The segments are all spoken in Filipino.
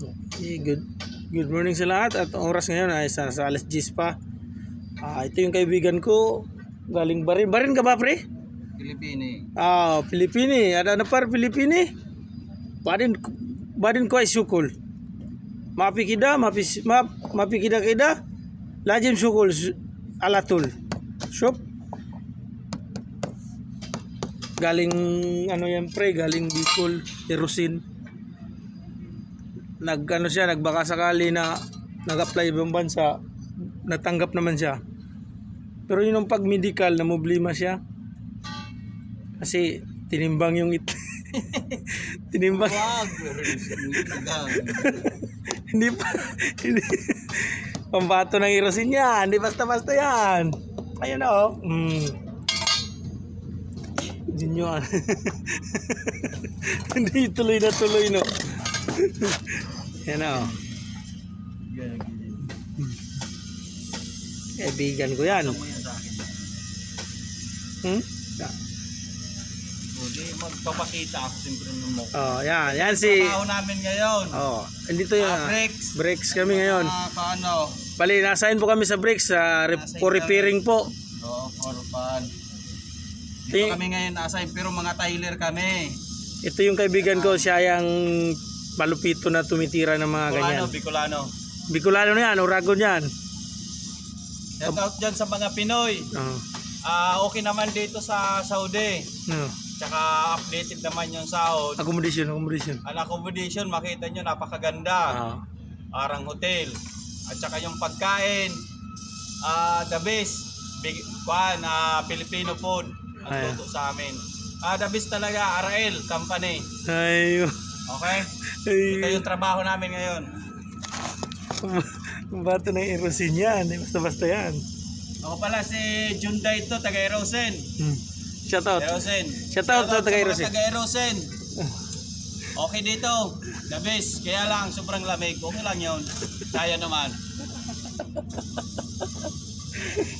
Okay, good good morning sa lahat at oras ngayon ay sa, sa alas 10 pa. Ah, ito yung kaibigan ko galing Barin. Barin ka ba, pre? Pilipini. Ah, Pilipini. Ada na par Pilipini. Barin barin ko ay sukol. Mapi kida, mapi map, mapi kida. Lajim sukol su- alatul. Shop. Galing ano yan pre, galing Bicol, Erosin. Nag ano siya, nagbaka sakali na nag-apply ibang bansa, natanggap naman siya. Pero yun ang pag medical na problema siya. Kasi tinimbang yung it tinimbang hindi pa hindi pambato ng erosin yan hindi basta basta yan ayun na oh mm. nyo ah. hindi tuloy na tuloy no yan oh kaibigan ko yan hmm? Hindi, magpapakita ako siyempre ng mo. oh yan yan si Trabaho namin ngayon. oh andito yun Ah, ah. breaks. breaks kami ngayon Ah, paano? Bali, nasain po kami sa breaks rep- Nasa for repairing po. Oo, for fun. Dito kami ngayon assign pero mga Tyler kami. Ito yung kaibigan ko, siya yung malupito na tumitira ng mga ganyan. Bicolano, Bicolano. Bicolano na yan, Uragon yan. Shout out dyan sa mga Pinoy. Oh, Ah, okay naman dito sa Saudi. no. Tsaka updated naman yung sahod. Accommodation, accommodation. Ang accommodation, makita nyo, napakaganda. Ah, Parang hotel. At saka yung pagkain, ah the best. Big, kuhan, ah, Filipino food. Ang sa amin. Ah, the best talaga, RL company. ay, Okay? Ito ay, yung trabaho namin ngayon. bato ng erosin yan. eh, Basta-basta yan. Ako pala si Junday to, taga Erosen. Hmm. Shout out. Erosen. Shout out sa taga mga Erosen. taga Erosen. Okay dito. The best. Kaya lang, sobrang lamig. Okay lang yun. Kaya naman.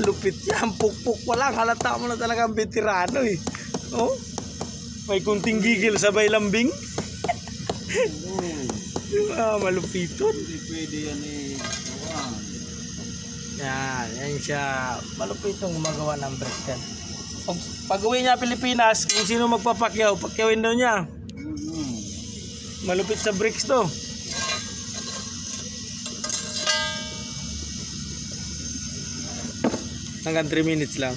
Malupit yan. Pukpuk pa lang. Halata mo na talaga ang veterano eh. Oh? May kunting gigil sabay lambing. ah, malupiton. Hindi pwede yan eh. Yan, yan siya. Malupit itong gumagawa ng break yan. Pag, pag uwi niya Pilipinas, kung sino magpapakyaw, pakyawin daw niya. Malupit sa bricks to. Hanggang 3 minutes lang.